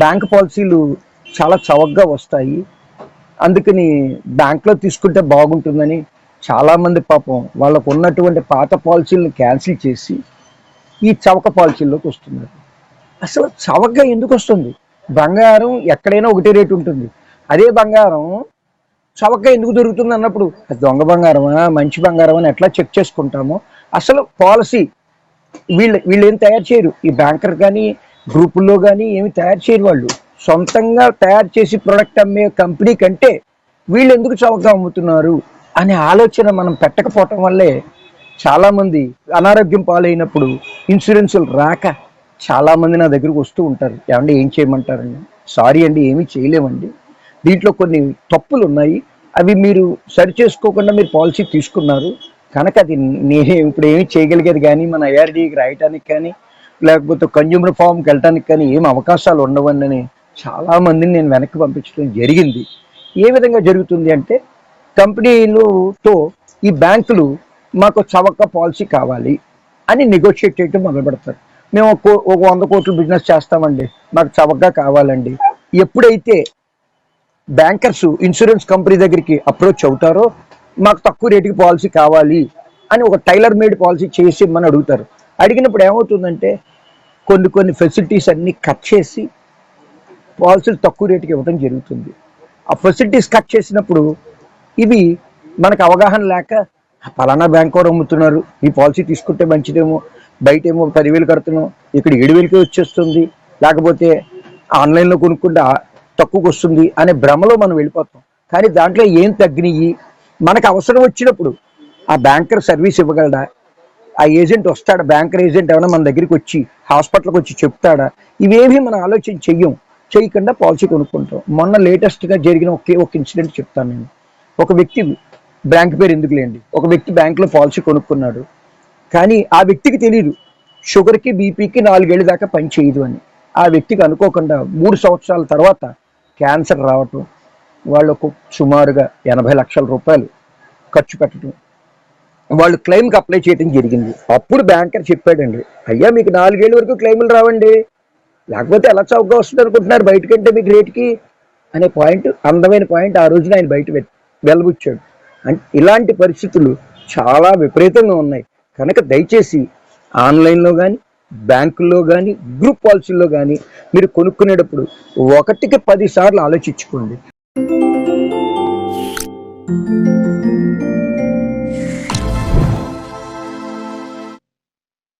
Bank పాలసీలు చాలా చవకగా వస్తాయి. అందుకని బ్యాంక్లో తీసుకుంటే బాగుంటుందని చాలామంది పాపం వాళ్ళకు ఉన్నటువంటి పాత పాలసీలను క్యాన్సిల్ చేసి ఈ చవక పాలసీల్లోకి వస్తున్నారు. అసలు చవకగా ఎందుకు వస్తుంది? బంగారం ఎక్కడైనా ఒకటే రేటు ఉంటుంది. అదే బంగారం చవకగా ఎందుకు దొరుకుతుంది అన్నప్పుడు దొంగ బంగారమా? మంచి బంగారం అని ఎట్లా చెక్ చేసుకుంటామో అసలు పాలసీ వీళ్ళు వీళ్ళు ఏం తయారు చేయరు. ఈ బ్యాంకర్ కానీ గ్రూపుల్లో కానీ ఏమి తయారు చేయరు వాళ్ళు. సొంతంగా తయారు చేసి ప్రొడక్ట్ అమ్మే కంపెనీ కంటే వీళ్ళు ఎందుకు చౌకగా అమ్ముతున్నారు అనే ఆలోచన మనం పెట్టకపోవటం వల్లే చాలామంది అనారోగ్యం పాలైనప్పుడు ఇన్సూరెన్సులు రాక చాలామంది నా దగ్గరకు వస్తూ ఉంటారు. ఏమంటే ఏం చేయమంటారండి? సారీ అండి ఏమీ చేయలేమండి. దీంట్లో కొన్ని తప్పులు ఉన్నాయి అవి మీరు సరి చేసుకోకుండా మీరు పాలసీ తీసుకున్నారు. కనుక అది నేను ఇప్పుడు ఏమి చేయగలిగేది కానీ మన ఏఆర్డీకి రాయటానికి కానీ లేకపోతే కన్జ్యూమర్ ఫామ్కి వెళ్ళటానికి కానీ ఏం అవకాశాలు ఉండవని చాలా మందిని నేను వెనక్కి పంపించడం జరిగింది. ఏ విధంగా జరుగుతుంది అంటే కంపెనీలతో ఈ బ్యాంకులు మాకు చవక పాలసీ కావాలి అని నెగోషియేట్ చేయడం మొదలు పెడతారు మేము ఒక కో- ఒక వంద కోట్ల బిజినెస్ చేస్తామండి మాకు చవకగా కావాలండి. ఎప్పుడైతే బ్యాంకర్స్ ఇన్సూరెన్స్ కంపెనీ దగ్గరికి అప్రోచ్ అవుతారో మాకు తక్కువ రేటుకి పాలసీ కావాలి అని ఒక టైలర్ మేడ్ పాలసీ చేసి ఇమ్మని అడుగుతారు. అడిగినప్పుడు ఏమవుతుందంటే కొన్ని కొన్ని ఫెసిలిటీస్ అన్నీ కట్ చేసి పాలసీలు తక్కువ రేటుకి ఇవ్వడం జరుగుతుంది. ఆ ఫెసిలిటీస్ కట్ చేసినప్పుడు ఇవి మనకు అవగాహన లేక పలానా బ్యాంక్ వారు అమ్ముతున్నారు ఈ పాలసీ తీసుకుంటే మంచిదేమో బయట ఏమో పదివేలు కడుతున్నాం ఇక్కడ ఏడు వేలకే వచ్చేస్తుంది లేకపోతే ఆన్లైన్లో కొనుక్కుంటే తక్కువకు తక్కువకి వస్తుంది అనే భ్రమలో మనం వెళ్ళిపోతాం. కానీ దాంట్లో ఏం తగ్గినాయి మనకు అవసరం వచ్చినప్పుడు ఆ బ్యాంకర్ సర్వీస్ ఇవ్వగలడా? ఆ ఏజెంట్ వస్తాడా? బ్యాంకర్ ఏజెంట్ ఏమైనా మన దగ్గరికి వచ్చి హాస్పిటల్కి వచ్చి చెప్తాడా? ఇవేమీ మనం ఆలోచన చెయ్యం. చేయకుండా పాలసీ కొనుక్కుంటాం. మొన్న లేటెస్ట్గా జరిగిన ఒకే ఒక ఇన్సిడెంట్ చెప్తాను నేను. ఒక వ్యక్తి బ్యాంక్ పేరు ఎందుకు లేండి? ఒక వ్యక్తి బ్యాంకులో పాలసీ కొనుక్కున్నాడు. కానీ ఆ వ్యక్తికి తెలియదు షుగర్కి బీపీకి నాలుగేళ్ళ దాకా పని చేయదు అని. ఆ వ్యక్తికి అనుకోకుండా మూడు సంవత్సరాల తర్వాత క్యాన్సర్ రావటం వాళ్ళకు సుమారుగా ఎనభై లక్షల రూపాయలు ఖర్చు పెట్టడం వాళ్ళు క్లెయిమ్కి అప్లై చేయడం జరిగింది. అప్పుడు బ్యాంకర్ చెప్పాడండి అయ్యా మీకు నాలుగేళ్ళ వరకు క్లెయిములు రావండి. లేకపోతే ఎలా చౌకగా వస్తుంది అనుకుంటున్నారు బయటకంటే మీకు రేటుకి అనే పాయింట్ అందమైన పాయింట్ ఆ రోజున ఆయన బయట వె- వెలబుచ్చాడు అంటే ఇలాంటి పరిస్థితులు చాలా విపరీతంగా ఉన్నాయి. కనుక దయచేసి ఆన్లైన్లో కానీ బ్యాంకుల్లో కానీ గ్రూప్ పాలసీల్లో కానీ మీరు కొనుక్కునేటప్పుడు ఒకటికి పది సార్లు ఆలోచించుకోండి.